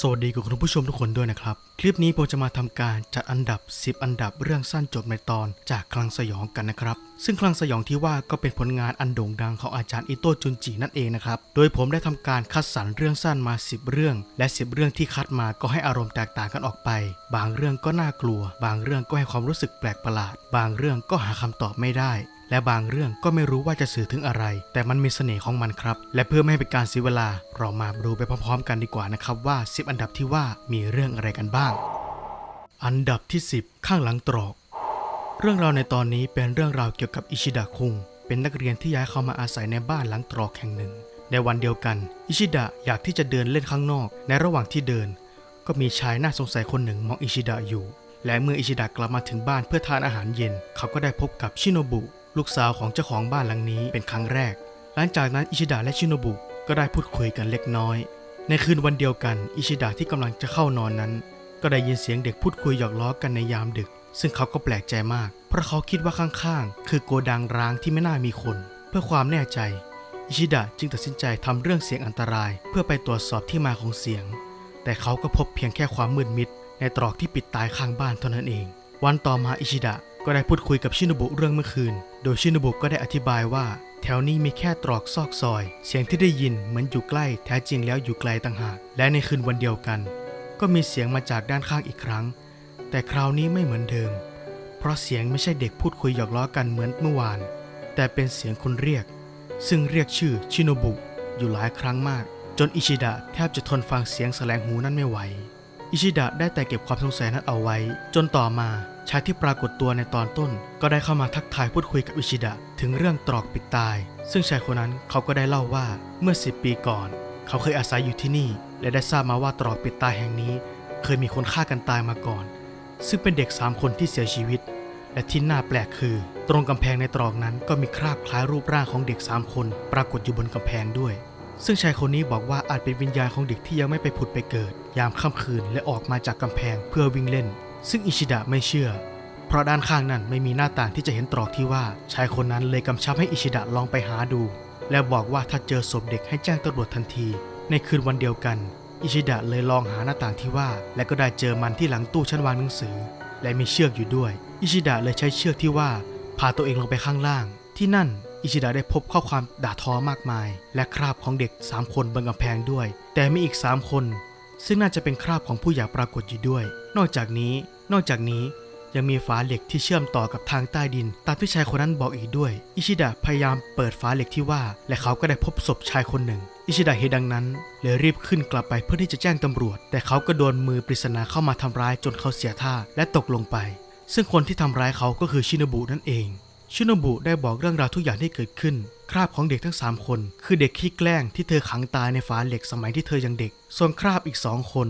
สวัสดีกับคุณผู้ชมทุกคนด้วยนะครับ คลิปนี้ผมจะมาทำการจัดอันดับ 10 อันดับเรื่องสั้นจบในตอนจากคลังสยองกันนะครับ ซึ่งคลังสยองที่ว่าก็เป็นผลงานอันโด่งดังของอาจารย์อิโต้จุนจินั่นเองนะครับ โดยผมได้ทำการคัดสรรเรื่องสั้นมา 10 เรื่อง และ 10 เรื่องที่คัดมาก็ให้อารมณ์แตกต่างกันออกไป บางเรื่องก็น่ากลัว บางเรื่องก็ให้ความรู้สึกแปลกประหลาด บางเรื่องก็หาคำตอบไม่ได้ และบางเรื่องก็ไม่รู้ว่าจะสื่อถึงอะไร แต่มันมีเสน่ห์ของมันครับ และเพื่อไม่ให้เป็นการเสียเวลา เรามาดูไปพร้อมๆ กันดีกว่านะครับว่า 10 อันดับที่ว่ามีเรื่องอะไรกันบ้าง อันดับที่ 10 ข้างหลังตรอก เรื่องราวในตอนนี้เป็นเรื่องราวเกี่ยวกับอิชิดะคุง เป็นนักเรียนที่ย้ายเข้ามาอาศัยในบ้านหลังตรอกแห่งหนึ่ง ในวันเดียวกัน อิชิดะอยากที่จะเดินเล่นข้างนอก ในระหว่างที่เดิน ก็มีชายน่าสงสัยคนหนึ่งมองอิชิดะอยู่ และเมื่ออิชิดะกลับมาถึงบ้านเพื่อทานอาหารเย็น เขาก็ได้พบกับชิโนบุ ลูกสาวของเจ้าของบ้านหลังนี้เป็นครั้งแรก หลังจากนั้นอิชิดะและชิโนบุก็ได้พูดคุยกันเล็กน้อย ในคืนวันเดียวกันอิชิดะที่กำลังจะเข้านอนนั้น ก็ได้ยินเสียงเด็กพูดคุยหยอกล้อกันในยามดึก ซึ่งเขาก็แปลกใจมาก เพราะเขาคิดว่าข้างๆ คือโกดังร้างที่ไม่น่ามีคน เพื่อความแน่ใจ อิชิดะจึงตัดสินใจทำเรื่องเสียงอันตราย เพื่อไปตรวจสอบที่มาของเสียง แต่เขาก็พบเพียงแค่ความมืดมิด ในตรอกที่ปิดตายข้างบ้านเท่านั้นเอง วันต่อมาอิชิดะก็ได้พูดคุยกับชินบุเรื่องเมื่อคืน โดยชินบุก็ได้อธิบายว่า แถวนี้มีแค่ตรอกซอกซอย เสียงที่ได้ยินเหมือนอยู่ใกล้แท้จริงแล้วอยู่ไกลต่างหาก และในคืนวันเดียวกัน ก็มีเสียงมาจากด้านข้างอีกครั้ง แต่คราวนี้ไม่เหมือนเดิม เพราะเสียงไม่ใช่เด็กพูดคุยหยอกล้อกันเหมือนเมื่อวาน แต่เป็นเสียงคนเรียก ซึ่งเรียกชื่อชินบุอยู่หลายครั้งมาก จนอิชิดะแทบจะทนฟังเสียงแสลงหูนั้นไม่ไหว อิชิดะได้แต่เก็บความสงสัยนั้นเอาไว้ จนต่อมาชายที่ปรากฏตัวในตอนต้น ก็ได้เข้ามาทักทายพูดคุยกับอิชิดะ ถึงเรื่องตรอกปิดตาย ซึ่งชายคนนั้นเขาก็ได้เล่าว่าเมื่อ 10 ปีก่อน เขาเคยอาศัยอยู่ที่นี่ และได้ทราบมาว่าตรอกปิดตายแห่งนี้ เคยมีคนฆ่ากันตายมาก่อน ซึ่งเป็นเด็ก 3 คนที่เสียชีวิต และที่น่าแปลกคือ ตรงกำแพงในตรอกนั้นก็มีคราบคล้ายรูปร่างของเด็ก 3 คน ปรากฏอยู่บนกำแพงด้วย ซึ่งชายคนนี้บอกว่าอาจเป็นวิญญาณของเด็กที่ยังไม่ไปผุดไปเกิด ยามค่ำคืนและออกมาจากกำแพงเพื่อวิ่งเล่น ซึ่งอิชิดะไม่เชื่อ เพราะด้านข้างนั้นไม่มีหน้าต่างที่จะเห็นตรอกที่ว่า ชายคนนั้นเลยกำชับให้อิชิดะลองไปหาดู และบอกว่าถ้าเจอศพเด็กให้แจ้งตำรวจทันที ในคืนวันเดียวกัน อิชิดะเลยลองหาหน้าต่างที่ว่า และก็ได้เจอมันที่หลังตู้ชั้นวางหนังสือ และมีเชือกอยู่ด้วย อิชิดะเลยใช้เชือกที่ว่าพาตัวเองลงไปข้างล่าง ที่นั่น อิชิดะได้พบข้อความด่าทอมากมาย และคราบของเด็ก 3 คนบนกำแพงด้วย แต่มีอีก 3 คน ซึ่งน่าจะเป็นคราบของผู้อยากปรากฏอยู่ด้วย นอกจากนี้ นอกจากนี้ยังมีฝาเหล็กที่เชื่อมต่อกับทางใต้ดิน ตามที่ชายคนนั้นบอกอีกด้วย อิชิดะพยายามเปิดฝาเหล็กที่ว่า และเขาก็ได้พบศพชายคนหนึ่ง อิชิดะเห็นดังนั้นเลยรีบขึ้นกลับไปเพื่อที่จะแจ้งตำรวจ แต่เขาก็โดนมือปริศนาเข้ามาทำร้ายจนเขาเสียท่าและตกลงไป ซึ่งคนที่ทำร้ายเขาก็คือชินบุนั่นเอง ชินบุได้บอกเรื่องราวทุกอย่างที่เกิดขึ้น คราบของเด็กทั้ง 3 คน คือเด็กขี้แกล้งที่เธอขังตายในฝาเหล็กสมัยที่เธอยังเด็ก ส่วนคราบอีกสองคน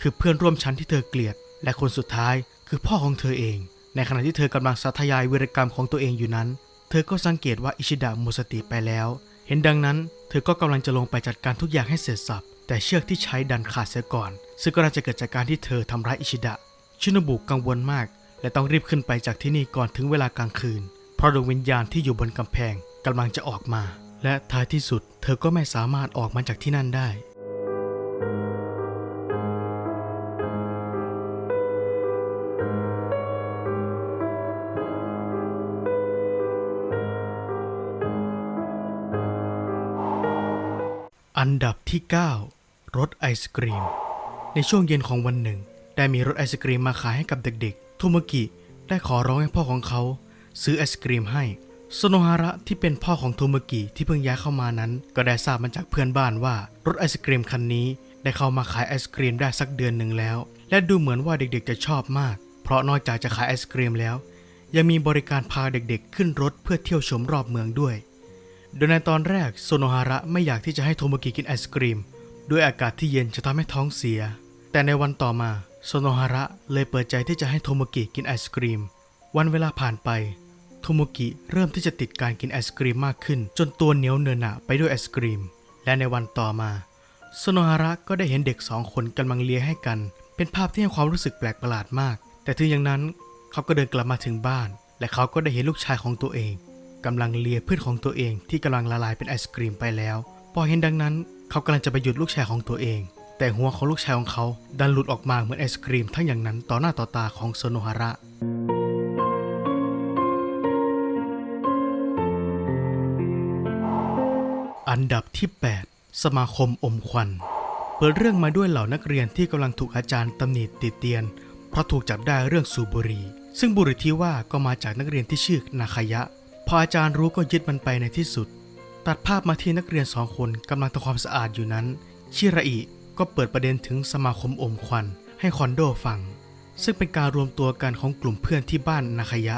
คือเพื่อนร่วมชั้นที่เธอเกลียด และคนสุดท้ายคือพ่อของเธอเอง ในขณะที่เธอกำลังสาธยายวีรกรรมของตัวเองอยู่นั้น เธอก็สังเกตว่าอิชิดะหมดสติไปแล้ว เห็นดังนั้น เธอก็กำลังจะลงไปจัดการทุกอย่างให้เสร็จสับแต่เชือกที่ใช้ดันขาดเสียก่อน ซึ่งก็น่าจะเกิดจากการที่เธอทำร้ายอิชิดะ ชินบุกังวลมาก และต้องรีบขึ้นไปจากที่นี่ก่อนถึงเวลากลางคืน ราะดวงวิญญาณที่อยู่บนกำแพงกำลังจะออกมา และท้ายที่สุด เธอก็ไม่สามารถออกมาจากที่นั่นได้ อันดับที่ 9 รถไอศกรีม ในช่วงเย็นของวันหนึ่ง ได้มีรถไอศกรีมมาขายให้กับเด็กๆ ทุมกิได้ขอร้องให้พ่อของเขา ซื้อไอศกรีมให้โซโนฮาระที่เป็นพ่อของโทมกิที่เพิ่งย้ายเข้ามานั้น ก็ได้ทราบมาจากเพื่อนบ้านว่ารถไอศกรีมคันนี้ ได้เข้ามาขายไอศกรีมได้สักเดือนหนึ่งแล้ว และดูเหมือนว่าเด็กๆจะชอบมาก เพราะนอกจากจะขายไอศกรีมแล้ว ยังมีบริการพาเด็กๆ ขึ้นรถเพื่อเที่ยวชมรอบเมืองด้วย โดยในตอนแรกโซโนฮาระไม่อยากที่จะให้โทโมกิกินไอศกรีมด้วยอากาศที่เย็นจะทำให้ท้องเสีย แต่ในวันต่อมาโซโนฮาระเลยเปิดใจที่จะให้โทโมกิกินไอศกรีม วันเวลาผ่านไป โทโมกิเริ่มที่จะติดการกินไอศกรีมมากขึ้น จนตัวเหนียวเนินหนะไปด้วยไอศกรีม และในวันต่อมาโซโนฮาระก็ได้เห็นเด็กสองคนกำลังเลียให้กัน เป็นภาพที่ให้ความรู้สึกแปลกประหลาดมาก แต่ถึงอย่างนั้นเขาก็เดินกลับมาถึงบ้าน และเขาก็ได้เห็นลูกชายของตัวเองกำลังเลียเพื่อนของตัวเองที่กำลังละลายเป็นไอศกรีมไปแล้ว พอเห็นดังนั้น เขากำลังจะไปหยุดลูกชายของตัวเอง แต่หัวของลูกชายของเขาดันหลุดออกมาเหมือนไอศครีมทั้งอย่างนั้นต่อหน้าต่อตาของโซโนฮาระ อันดับที่ 8 สมาคมอมควัน เปิดเรื่องมาด้วยเหล่านักเรียนที่กำลังถูกอาจารย์ตำหนิติเตียน เพราะถูกจับได้เรื่องสูบบุหรี่ซึ่งบุหรี่ที่ว่าก็มาจากนักเรียนที่ชื่อนาคายะ พออาจารย์รู้ก็ยึดมันไปในที่สุด ตัดภาพมาที่นักเรียนสองคนกำลังทำความสะอาดอยู่นั้น ชิราอิก็เปิดประเด็นถึงสมาคมอมควัน ให้คอนโดฟัง ซึ่งเป็นการรวมตัวกันของกลุ่มเพื่อนที่บ้านนาคายะ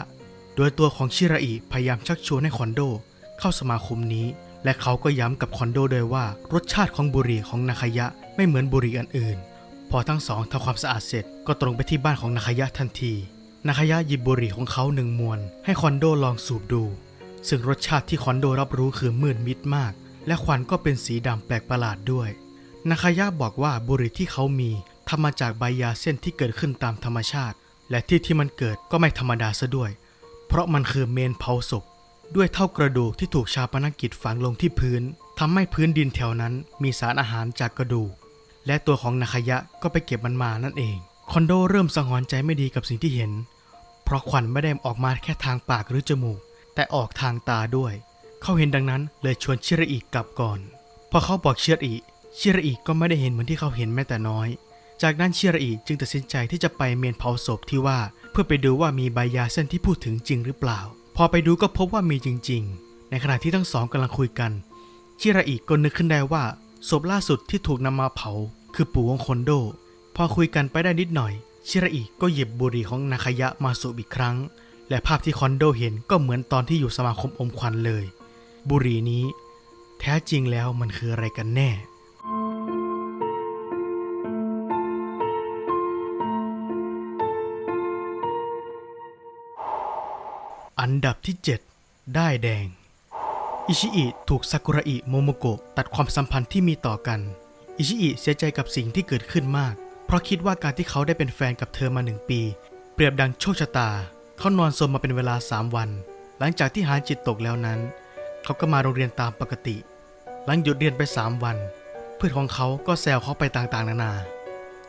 โดยตัวของชิราอิพยายามชักชวนให้คอนโด เข้าสมาคมนี้ และเขาก็ย้ำกับคอนโดด้วยว่ารสชาติของบุหรี่ของนาคายะไม่เหมือนบุหรี่อันอื่น พอทั้งสองทำความสะอาดเสร็จก็ตรงไปที่บ้านของนาคายะทันที นาคายะหยิบบุหรี่ของเขาหนึ่งมวน ให้คอนโดลองสูบดู ซึ่งรสชาติที่คอนโดรับรู้คือมืดมิดมาก และควันก็เป็นสีดำแปลกประหลาดด้วย นาคายะบอกว่าบุหรี่ที่เขามีทำมาจากใบยาเส้นที่เกิดขึ้นตามธรรมชาติ และที่ที่มันเกิดก็ไม่ธรรมดาซะด้วย เพราะมันคือเมนเผาศพ ด้วยเท่ากระดูกที่ถูกชาปนกิจฝังลงที่พื้นทำให้พื้นดินแถวนั้นมีสารอาหารจากกระดูก และตัวของนาคยะก็ไปเก็บมันมานั่นเอง คอนโดเริ่มสังหรณ์ใจไม่ดีกับสิ่งที่เห็น เพราะควันไม่ได้ออกมาแค่ทางปากหรือจมูก แต่ออกทางตาด้วย เขาเห็นดังนั้นเลยชวนชิระอิกกลับก่อน พอเขาบอกชิระอิชิระอิก็ไม่ได้เห็นเหมือนที่เขาเห็นแม้แต่น้อย จากนั้นชิระอิจึงตัดสินใจที่จะไปเมนเผาศพที่ว่า เพื่อไปดูว่ามีใบยาเส้นที่พูดถึงจริงหรือเปล่า พอไปดูก็พบว่ามีจริง ๆ ในขณะที่ทั้งสองกำลังคุยกัน ชิระอิก็นึกขึ้นได้ว่าศพล่าสุดที่ถูกนำมาเผา คือปู่ของคอนโด พอคุยกันไปได้นิดหน่อย ชิระอิก็หยิบบุหรี่ของนาคายะมาสูบอีกครั้ง และภาพที่คอนโดเห็นก็เหมือนตอนที่อยู่สมาคมอมควันเลย บุหรี่นี้ แท้จริงแล้วมันคืออะไรกันแน่ ดับที่ 7 ได้แดง อิชิอิถูกซากุระอิโมโมโกะตัดความสัมพันธ์ที่มีต่อกัน อิชิอิเสียใจกับสิ่งที่เกิดขึ้นมาก เพราะคิดว่าการที่เขาได้เป็นแฟนกับเธอมาหนึ่งปี เปรียบดังโชคชะตา เขานอนสมมาเป็นเวลา 3 วัน หลังจากที่หายจิตตกแล้วนั้น เขาก็มาโรงเรียนตามปกติ หลังหยุดเรียนไป 3 วัน เพื่อนของเขาก็แซวเขาไปต่างๆ นานา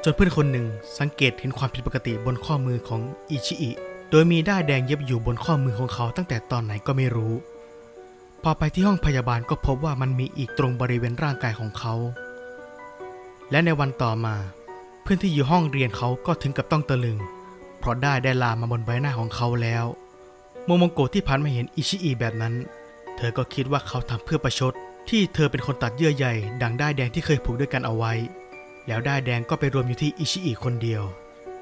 จนเพื่อนคนหนึ่งสังเกตเห็นความผิดปกติบนข้อมือของอิชิอิ ดยมีด้ายแดงเย็บอยู่บนข้อมือของเขาตั้งแต่ตอนไหนก็ไม่รู้ พอไปที่ห้องพยาบาลก็พบว่ามันมีอีกตรงบริเวณร่างกายของเขา และในวันต่อมา เพื่อนที่อยู่ห้องเรียนเขาก็ถึงกับต้องตะลึง เพราะได้ได้ลามมาบนใบหน้าของเขาแล้วโมโมโกะที่ผ่านมาเห็นอิชิอิแบบนั้น เธอก็คิดว่าเขาทำเพื่อประชด ที่เธอเป็นคนตัดเยื่อใยดังได้ายแดงที่เคยผูกด้วยกันเอาไว้ แล้วได้ายแดงก็ไปรวมอยู่ที่อิชิอิคนเดียว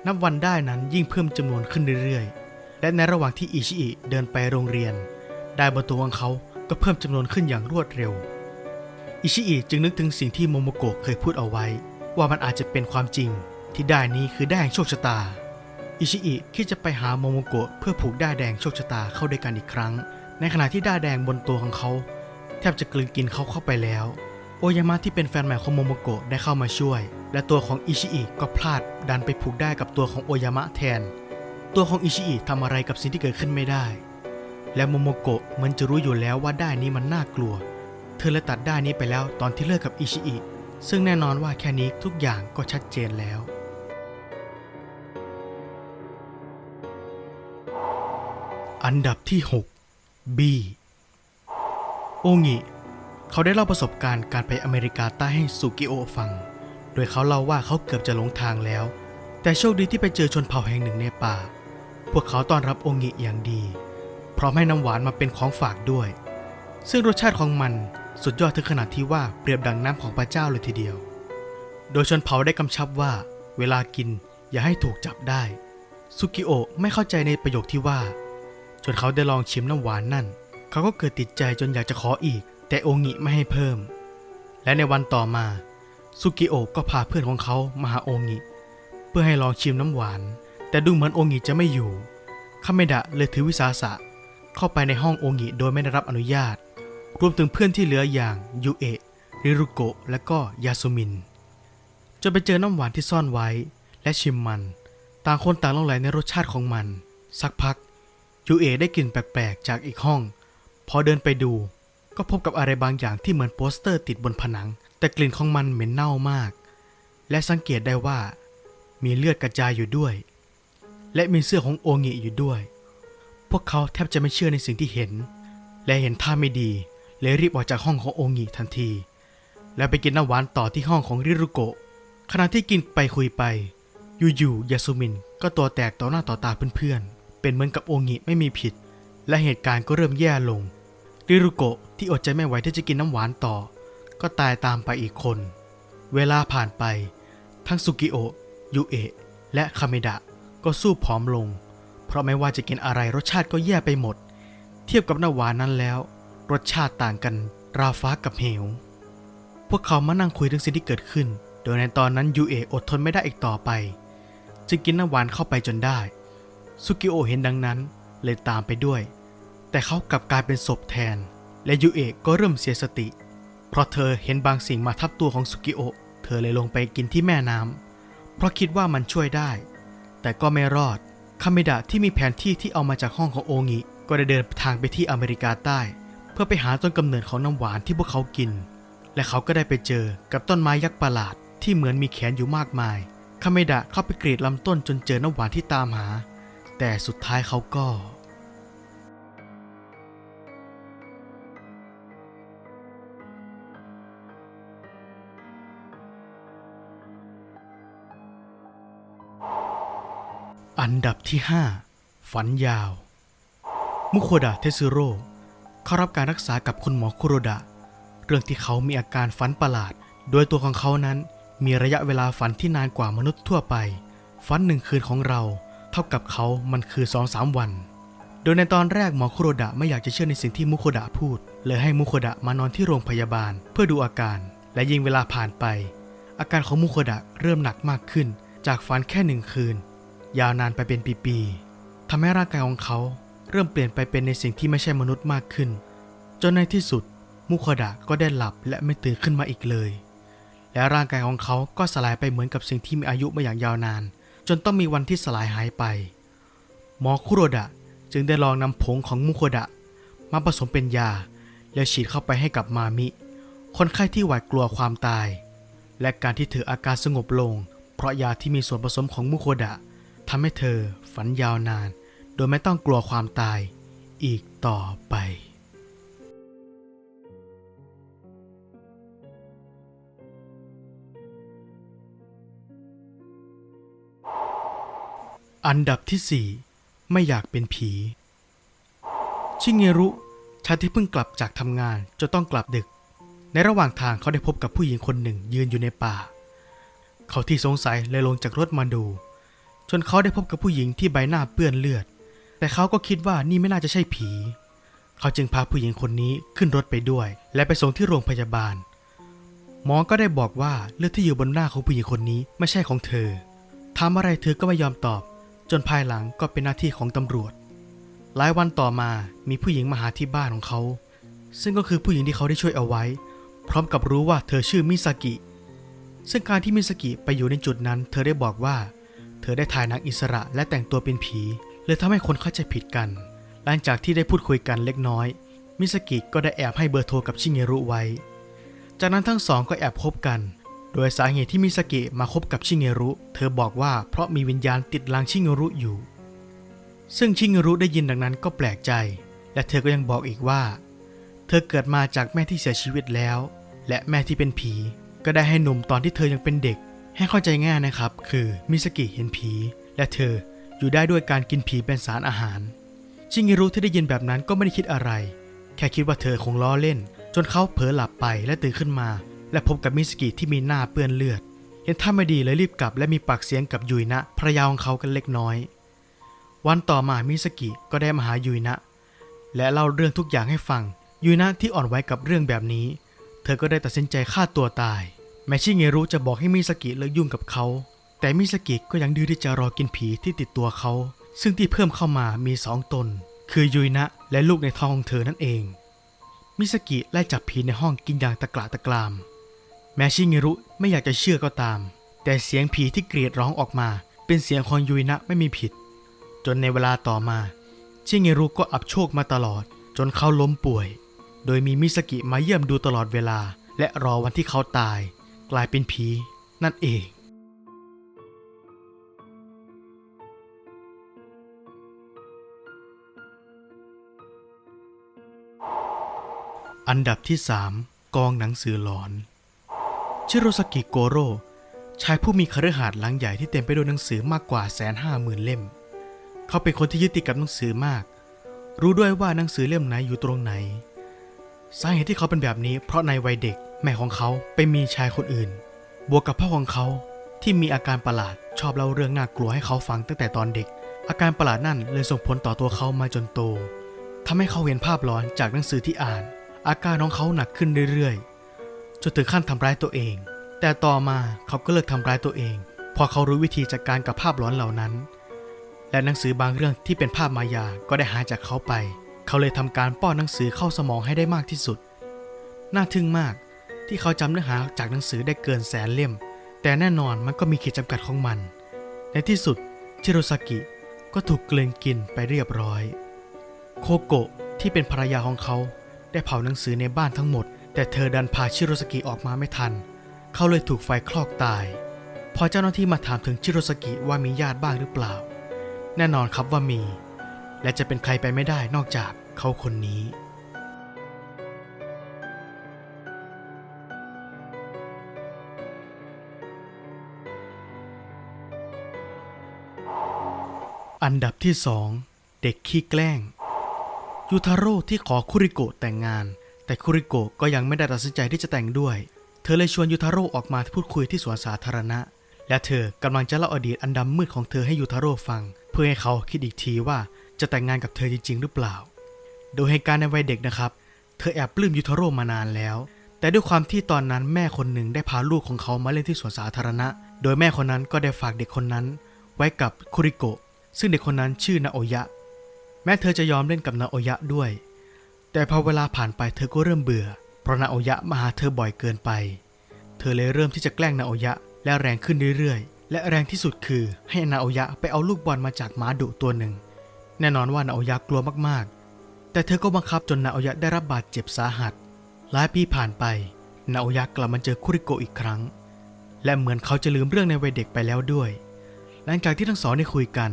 นับวันได้นั้นยิ่งเพิ่มจำนวนขึ้นเรื่อยๆ และในระหว่างที่อิชิอิเดินไปโรงเรียน ได้บนตัวของเขาก็เพิ่มจำนวนขึ้นอย่างรวดเร็ว อิชิอิจึงนึกถึงสิ่งที่โมโมโกะเคยพูดเอาไว้ ว่ามันอาจจะเป็นความจริง ที่ได้ายนี้คือได้ายแห่งโชคชะตา อิชิอิคิดจะไปหาโมโมโกะเพื่อผูกด้ายแดงโชคชะตาเข้าด้วยกันอีกครั้ง ในขณะที่ด้ายแดงบนตัวของเขา แทบจะกลืนกินเขาเข้าไปแล้ว ยามะที่เป็นแฟนใหม่ของโมโมโกะได้เข้ามาช่วย และตัวของอิชิอิก็พลาดดันไปผูกได้กับตัวของโอยามะแทน ตัวของอิชิอิทำอะไรกับสิ่งที่เกิดขึ้นไม่ได้ และโมโมโกะมันจะรู้อยู่แล้วว่าได้นี้มันน่ากลัว เธอเลยตัดได้นี้ไปแล้วตอนที่เลิกกับอิชิอิซึ่งแน่นอนว่าแค่นี้ทุกอย่างก็ชัดเจนแล้วอันดับที่ 6 B โองิ เขาได้เล่าประสบการณ์การไปอเมริกาใต้ให้สุกิโอฟัง โดยเขาเล่าว่าเขาเกือบจะหลงทางแล้ว แต่โชคดีที่ไปเจอชนเผ่าแห่งหนึ่งในป่า พวกเขาต้อนรับโองิอย่างดี พร้อมให้น้ำหวานมาเป็นของฝากด้วย ซึ่งรสชาติของมันสุดยอดถึงขนาดที่ว่าเปรียบดังน้ำของพระเจ้าเลยทีเดียว โดยชนเผ่าได้กำชับว่า เวลากินอย่าให้ถูกจับได้สุกิโอไม่เข้าใจในประโยคที่ว่า จนเขาได้ลองชิมน้ำหวานนั่น เขาก็เกิดติดใจจนอยากจะขออีก แต่โองิไม่ให้เพิ่ม และในวันต่อมาสุกิโอะก็พาเพื่อนของเขามาหาโองิ เพื่อให้ลองชิมน้ำหวาน แต่ดูเหมือนโองิจะไม่อยู่คาเมดะเลยถือวิสาสะเข้าไปในห้องโองิโดยไม่ได้รับอนุญาต รวมถึงเพื่อนที่เหลืออย่างยูเอะริรุโกะและก็ยาสุมินจนไปเจอน้ำหวานที่ซ่อนไว้ และชิมมัน ต่างคนต่างลงไหลในรสชาติของมัน สักพักยูเอะได้กลิ่นแปลกๆจากอีกห้อง พอเดินไปดู ก็พบกับอะไรบางอย่างที่เหมือนโปสเตอร์ติดบนผนัง แต่กลิ่นของมันเหม็นเน่ามาก และสังเกตได้ว่า มีเลือดกระจายอยู่ด้วย และมีเสื้อของโองิอยู่ด้วย พวกเขาแทบจะไม่เชื่อในสิ่งที่เห็น และเห็นท่าไม่ดีเลยรีบออกจากห้องของโองิทันที แล้วไปกินน้ำหวานต่อที่ห้องของริรุโกะขณะที่กินไปคุยไปอยู่ๆยาสุมินก็ตัวแตกต่อหน้าต่อตาเพื่อนๆ เป็นเหมือนกับโองิไม่มีผิด และเหตุการณ์ก็เริ่มแย่ลงริรุโกะ ที่อดใจไม่ไหวที่จะกินน้ำหวานต่อ ก็ตายตามไปอีกคน เวลาผ่านไป ทั้งสุกิโอยูเอะและคาเมดะก็สู้ผอมลง เพราะไม่ว่าจะกินอะไรรสชาติก็แย่ไปหมด เทียบกับน้ำหวานนั้นแล้ว รสชาติต่างกันราวฟ้ากับเหว พวกเขามานั่งคุยเรื่องสิ่งที่เกิดขึ้น โดยในตอนนั้นยูเอะอดทนไม่ได้อีกต่อไป จึงกินน้ำหวานเข้าไปจนได้สุกิโอเห็นดังนั้นเลยตามไปด้วย แต่เขากลับกลายเป็นศพแทน และยูเอะก็เริ่มเสียสติ เพราะเธอเห็นบางสิ่งมาทับตัวของสุกิโอะเธอเลยลงไปกินที่แม่น้ำเพราะคิดว่ามันช่วยได้ แต่ก็ไม่รอดคาเมดะที่มีแผนที่ที่เอามาจากห้องของโองิก็ได้เดินทางไปที่อเมริกาใต้ เพื่อไปหาต้นกำเนิดของน้ำหวานที่พวกเขากิน และเขาก็ได้ไปเจอกับต้นไม้ยักษ์ประหลาดที่เหมือนมีแขนอยู่มากมายคาเมดะเข้าไปกรีดลำต้นจนเจอน้ำหวานที่ตามหา แต่สุดท้ายเขาก็ อันดับที่ 5 ฝันยาว มุโคดะเทสึโร่เข้ารับการรักษากับคุณหมอคุโรดะ เรื่องที่เขามีอาการฝันประหลาด โดยตัวของเขานั้นมีระยะเวลาฝันที่นานกว่ามนุษย์ทั่วไป ฝันหนึ่งคืนของเรา เท่ากับเขามันคือสองสามวัน โดยในตอนแรกหมอคุโรดะไม่อยากจะเชื่อในสิ่งที่มุโคดะพูด เลยให้มุโคดะมานอนที่โรงพยาบาลเพื่อดูอาการ และยิ่งเวลาผ่านไป อาการของมุโคดะเริ่มหนักมากขึ้น จากฝันแค่หนึ่งคืน ยาวนานไปเป็นปีๆทำให้ร่างกายของเขาเริ่มเปลี่ยนไปเป็นในสิ่งที่ไม่ใช่มนุษย์มากขึ้น จนในที่สุดมุโคดะก็ได้หลับและไม่ตื่นขึ้นมาอีกเลย และร่างกายของเขาก็สลายไปเหมือนกับสิ่งที่มีอายุมาอย่างยาวนาน จนต้องมีวันที่สลายหายไป หมอคุโรดะจึงได้ลองนำผงของมุโคดะ มาผสมเป็นยา แล้วฉีดเข้าไปให้กับมามิ คนไข้ที่หวาดกลัวความตาย และการที่เธออาการสงบลง เพราะยาที่มีส่วนผสมของมุโคดะ ทำให้เธอฝันยาวนาน โดยไม่ต้องกลัวความตายอีกต่อไปอันดับที่ 4 ไม่อยากเป็นผี ชิเงรุชายที่เพิ่งกลับจากทำงานจะต้องกลับดึก ในระหว่างทางเขาได้พบกับผู้หญิงคนหนึ่งยืนอยู่ในป่า เขาที่สงสัยเลยลงจากรถมาดู จนเขาได้พบกับผู้หญิงที่ใบหน้าเปื้อนเลือด แต่เขาก็คิดว่านี่ไม่น่าจะใช่ผี เขาจึงพาผู้หญิงคนนี้ขึ้นรถไปด้วย และไปส่งที่โรงพยาบาล หมอก็ได้บอกว่าเลือดที่อยู่บนหน้าของผู้หญิงคนนี้ไม่ใช่ของเธอถามอะไรเธอก็ไม่ยอมตอบ จนภายหลังก็เป็นหน้าที่ของตำรวจ หลายวันต่อมามีผู้หญิงมาหาที่บ้านของเขา ซึ่งก็คือผู้หญิงที่เขาได้ช่วยเอาไว้ พร้อมกับรู้ว่าเธอชื่อมิซากิ ซึ่งการที่มิซากิไปอยู่ในจุดนั้น เธอได้บอกว่า เธอได้ถ่ายนังอิสระและแต่งตัวเป็นผีเลยทำให้คนเข้าใจผิดกัน หลังจากที่ได้พูดคุยกันเล็กน้อย มิซากิก็ได้แอบให้เบอร์โทรกับชิเงรุไว้ จากนั้นทั้งสองก็แอบคบกัน โดยสาเหตุที่มิซากิมาคบกับชิเงรุ เธอบอกว่าเพราะมีวิญญาณติดลังชิเงรุอยู่ ซึ่งชิเงรุได้ยินดังนั้นก็แปลกใจ และเธอก็ยังบอกอีกว่า เธอเกิดมาจากแม่ที่เสียชีวิตแล้ว และแม่ที่เป็นผี ก็ได้ให้หนุ่มตอนที่เธอยังเป็นเด็ก ให้เข้าใจง่ายนะครับ คือมิสกิเห็นผี และเธออยู่ได้ด้วยการกินผีเป็นสารอาหาร ชิเงรุที่ได้ยินแบบนั้นก็ไม่ได้คิดอะไร แค่คิดว่าเธอคงล้อเล่น จนเขาเผลอหลับไปและตื่นขึ้นมา และพบกับมิสกิที่มีหน้าเปื้อนเลือด เห็นท่าไม่ดีเลยรีบกลับ และมีปากเสียงกับยุยนะภรรยาของเขากันเล็กน้อย วันต่อมามิสกิก็ได้มาหายุยนะ และเล่าเรื่องทุกอย่างให้ฟังยุยนะที่อ่อนไหวกับเรื่องแบบนี้ เธอก็ได้ตัดสินใจฆ่าตัวตาย แม้ชิเงรุจะบอกให้มิสกิเลิกยุ่งกับเขา แต่มิสกิก็ยังดื้อที่จะรอกินผีที่ติดตัวเขา ซึ่งที่เพิ่มเข้ามามีสองตน คือยุยนะและลูกในท้องของเธอนั่นเอง มิสกิไล่จับผีในห้องกินอย่างตะกละตะกราม แม้ชิเงรุไม่อยากจะเชื่อก็ตาม แต่เสียงผีที่เกรียดร้องออกมา เป็นเสียงของยุยนะไม่มีผิด จนในเวลาต่อมา ชิเงรุก็อับโชคมาตลอด จนเขาล้มป่วย โดยมีมิสกิมาเยี่ยมดูตลอดเวลา และรอวันที่เขาตาย กลายเป็นผีนั่นเอง อันดับที่ 3 กองหนังสือหลอน ชิโรสกิโกโร่ชายผู้มีคฤหาสน์หลังใหญ่ที่เต็มไปด้วยหนังสือมากกว่าแสนห้าหมื่นเล่ม เขาเป็นคนที่ยึดติดกับหนังสือมาก รู้ด้วยว่าหนังสือเล่มไหนอยู่ตรงไหน สาเหตุที่เขาเป็นแบบนี้เพราะในวัยเด็กเแม่ของเขาไปมีชายคนอื่น บวกกับพ่อของเขาที่มีอาการประหลาดชอบเล่าเรื่องน่ากลัวให้เขาฟังตั้งแต่ตอนเด็ก อาการประหลาดนั่นเลยส่งผลต่อตัวเขามาจนโตทำให้เขาเห็นภาพหลอนจากหนังสือที่อ่าน อาการของเขาหนักขึ้นเรื่อยๆจนถึงขั้นทำร้ายตัวเอง แต่ต่อมาเขาก็เลิกทำร้ายตัวเอง พอเขารู้วิธีจัดการกับภาพหลอนเหล่านั้น และหนังสือบางเรื่องที่เป็นภาพมายาก็ได้หายจากเขาไป เขาเลยทำการป้อนหนังสือเข้าสมองให้ได้มากที่สุด น่าทึ่งมาก ที่เขาจำเนื้อหาจากหนังสือได้เกินแสนเล่ม แต่แน่นอนมันก็มีขีดจำกัดของมัน ในที่สุดชิโรซากิก็ถูกกลืนกินไปเรียบร้อย โคโกะที่เป็นภรรยาของเขาได้เผาหนังสือในบ้านทั้งหมด แต่เธอดันพาชิโรสกิออกมาไม่ทัน เขาเลยถูกไฟคลอกตาย พอเจ้าหน้าที่มาถามถึงชิโรสกิว่ามีญาติบ้างหรือเปล่า แน่นอนครับว่ามี และจะเป็นใครไปไม่ได้นอกจากเขาคนนี้ อันดับที่สองเด็กขี้แกล้ง ยูทาโร่ที่ขอคุริโกะแต่งงาน แต่คุริโกะก็ยังไม่ได้ตัดสินใจที่จะแต่งด้วย เธอเลยชวนยูทาโร่ออกมาพูดคุยที่สวนสาธารณะ และเธอกำลังจะเล่าอดีตอันดำมืดของเธอให้ยูทาโร่ฟัง เพื่อให้เขาคิดอีกทีว่าจะแต่งงานกับเธอจริง ๆ หรือเปล่า โดยเหตุการณ์ในวัยเด็กนะครับ เธอแอบปลื้มยูทาโร่มานานแล้ว แต่ด้วยความที่ตอนนั้นแม่คนหนึ่งได้พาลูกของเขามาเล่นที่สวนสาธารณะ โดยแม่คนนั้นก็ได้ฝากเด็กคนนั้น ไว้กับคุริโกะ ซึ่งเด็กคนนั้นชื่อนาโอยะ แม้เธอจะยอมเล่นกับนาโอยะด้วย แต่พอเวลาผ่านไปเธอก็เริ่มเบื่อ เพราะนาโอยะมาหาเธอบ่อยเกินไป เธอเลยเริ่มที่จะแกล้งนาโอยะและแรงขึ้นเรื่อยๆ และแรงที่สุดคือให้นาโอยะไปเอาลูกบอลมาจากม้าดุตัวหนึ่ง แน่นอนว่านาโอยะกลัวมากๆ แต่เธอก็บังคับจนนาโอยะได้รับบาดเจ็บสาหัส หลายปีผ่านไปนาโอยะกลับมาเจอคุริโกอีกครั้ง และเหมือนเขาจะลืมเรื่องในวัยเด็กไปแล้วด้วย หลังจากที่ทั้งสองได้คุยกัน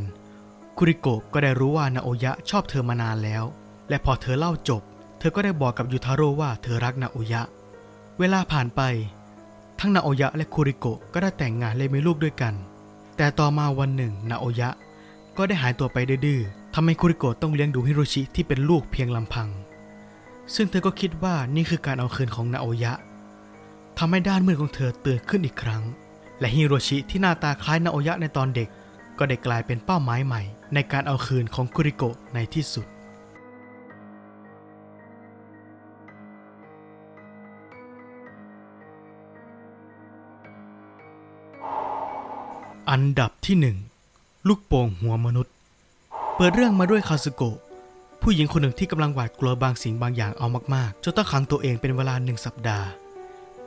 คุริโกะก็ได้รู้ว่านาโอยะชอบเธอมานานแล้ว และพอเธอเล่าจบ เธอก็ได้บอกกับยูทาโร่ว่าเธอรักนาโอยะ เวลาผ่านไป ทั้งนาโอยะและคุริโกะก็ได้แต่งงานและมีลูกด้วยกัน แต่ต่อมาวันหนึ่งนาโอยะ ก็ได้หายตัวไปดื้อทำให้คุริโกะต้องเลี้ยงดูฮิโรชิที่เป็นลูกเพียงลำพัง ซึ่งเธอก็คิดว่านี่คือการเอาคืนของนาโอยะทำให้ด้านมืดของเธอตื่นขึ้นอีกครั้ง และฮิโรชิที่หน้าตาคล้ายนาโอยะในตอนเด็ก ก็ได้กลายเป็นเป้าหมายใหม่ ในการเอาคืนของคุริโกะในที่สุด อันดับที่หนึ่งลูกโป่งหัวมนุษย์ เปิดเรื่องมาด้วยคาสึโกะผู้หญิงคนหนึ่งที่กำลังหวาดกลัวบางสิ่งบางอย่างเอามากๆจนต้องขังตัวเองเป็นเวลาหนึ่งสัปดาห์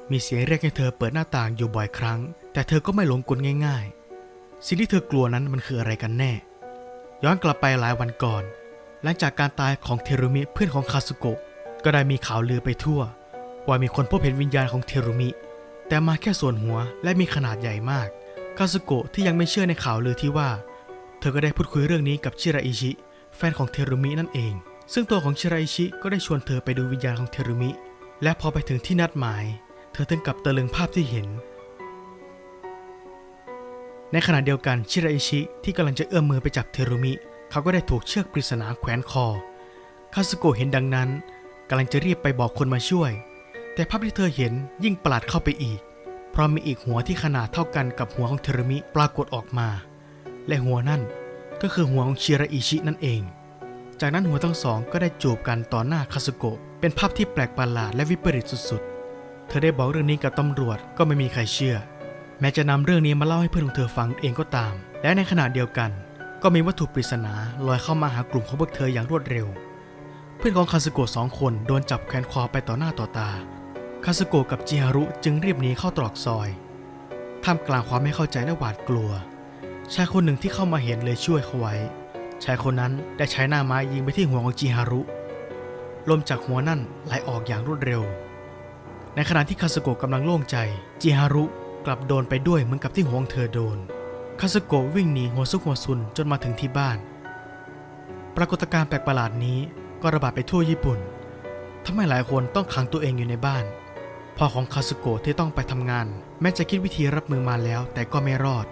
มีเสียงเรียกให้เธอเปิดหน้าต่างอยู่บ่อยครั้ง แต่เธอก็ไม่หลงกลง่าย ๆ สิ่งที่เธอกลัวนั้นมันคืออะไรกันแน่ ย้อนกลับไปหลายวันก่อน หลังจากการตายของเทรุมิเพื่อนของคาสึโกะก็ได้มีข่าวลือไปทั่ว ว่ามีคนพบเห็นวิญญาณของเทรุมิ แต่มาแค่ส่วนหัวและมีขนาดใหญ่มาก คาสึโกะที่ยังไม่เชื่อในข่าวลือที่ว่า เธอก็ได้พูดคุยเรื่องนี้กับชิราอิชิ แฟนของเทรุมินั่นเอง ซึ่งตัวของชิราอิชิก็ได้ชวนเธอไปดูวิญญาณของเทรุมิ และพอไปถึงที่นัดหมาย เธอถึงกับตะลึงภาพที่เห็น ในขณะเดียวกันชิราอิชิที่กำลังจะเอื้อมมือไปจับเทรุมิ เขาก็ได้ถูกเชือกปริศนาแขวนคอ คาสโกะเห็นดังนั้นกำลังจะรีบไปบอกคนมาช่วย แต่ภาพที่เธอเห็นยิ่งประหลาดเข้าไปอีก เพราะมีอีกหัวที่ขนาดเท่ากันกับหัวของเทรุมิปรากฏออกมา และหัวนั่นก็คือหัวของชิราอิชินั่นเอง จากนั้นหัวทั้งสองก็ได้จูบกันต่อหน้าคาสโกะเป็นภาพที่แปลกประหลาดและวิปริตสุดๆ เธอได้บอกเรื่องนี้กับตำรวจก็ไม่มีใครเชื่อ แม้จะนำเรื่องนี้มาเล่าให้เพื่อนของเธอฟังเองก็ตาม และในขณะเดียวกัน ก็มีวัตถุปริศนาลอยเข้ามาหากลุ่มของพวกเธออย่างรวดเร็ว เพื่อนของคาสึโกะสองคนโดนจับแขวนคอไปต่อหน้าต่อตาคาสึโกะกับจิฮารุจึงรีบหนีเข้าตรอกซอยท่ามกลางความไม่เข้าใจและหวาดกลัว ชายคนหนึ่งที่เข้ามาเห็นเลยช่วยเขาไว้ ชายคนนั้นได้ใช้หน้าไม้ยิงไปที่หัวของจิฮารุ ลมจากหัวนั่นไหลออกอย่างรวดเร็ว ในขณะที่คาสโกะกำลังโล่งใจ จิฮารุ กลับโดนไปด้วยเหมือนกับที่หัวงเธอโดน คาสโกะวิ่งหนีหัวซุกหัวซุนจนมาถึงที่บ้าน ปรากฏการณ์แปลกประหลาดนี้ก็ระบาดไปทั่วญี่ปุ่นทำให้หลายคนต้องขังตัวเองอยู่ในบ้าน พ่อของคาสโกะที่ต้องไปทำงาน แม้จะคิดวิธีรับมือมาแล้วแต่ก็ไม่รอด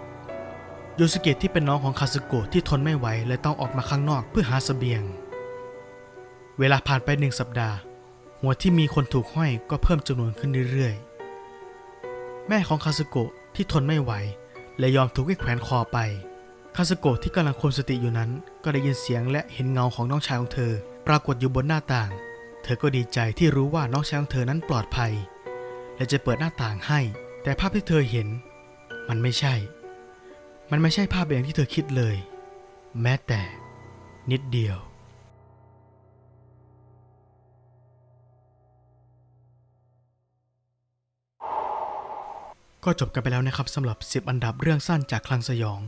โยสุเกะที่เป็นน้องของคาสโกะที่ทนไม่ไหวเลยต้องออกมาข้างนอกเพื่อหาเสบียง เวลาผ่านไปหนึ่งสัปดาห์ หัวที่มีคนถูกห้อยก็เพิ่มจำนวนขึ้นเรื่อยๆ แม่ของคาสึโกะที่ทนไม่ไหวเลยยอมถูกให้แขวนคอไป คาสึโกะที่กำลังคุมสติอยู่นั้น ก็ได้ยินเสียงและเห็นเงาของน้องชายของเธอ ปรากฏอยู่บนหน้าต่าง เธอก็ดีใจที่รู้ว่าน้องชายของเธอนั้นปลอดภัย และจะเปิดหน้าต่างให้ แต่ภาพที่เธอเห็น มันไม่ใช่ มันไม่ใช่ภาพอย่างที่เธอคิดเลย แม้แต่ นิดเดียว ก็จบกันไปแล้วนะครับสำหรับ 10 อันดับเรื่องสั้นจากคลังสยอง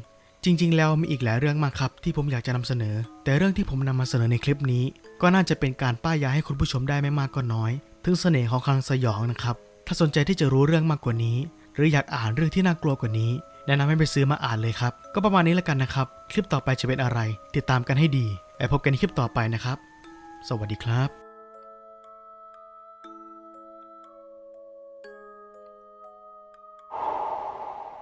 จริง ๆ แล้วมีอีกหลายเรื่องมากครับที่ผมอยากจะนำเสนอ แต่เรื่องที่ผมนำมาเสนอในคลิปนี้ ก็น่าจะเป็นการป้ายยาให้คุณผู้ชมได้ไม่มากก็น้อย ถึงเสน่ห์ของคลังสยองนะครับถ้าสนใจที่จะรู้เรื่องมากกว่านี้ หรืออยากอ่านเรื่องที่น่ากลัวกว่านี้แนะนำให้ไปซื้อมาอ่านเลยครับ ก็ประมาณนี้แล้วกันนะครับ คลิปต่อไปจะเป็นอะไร ติดตามกันให้ดี ไว้พบกันในคลิปต่อไปนะครับ สวัสดีครับ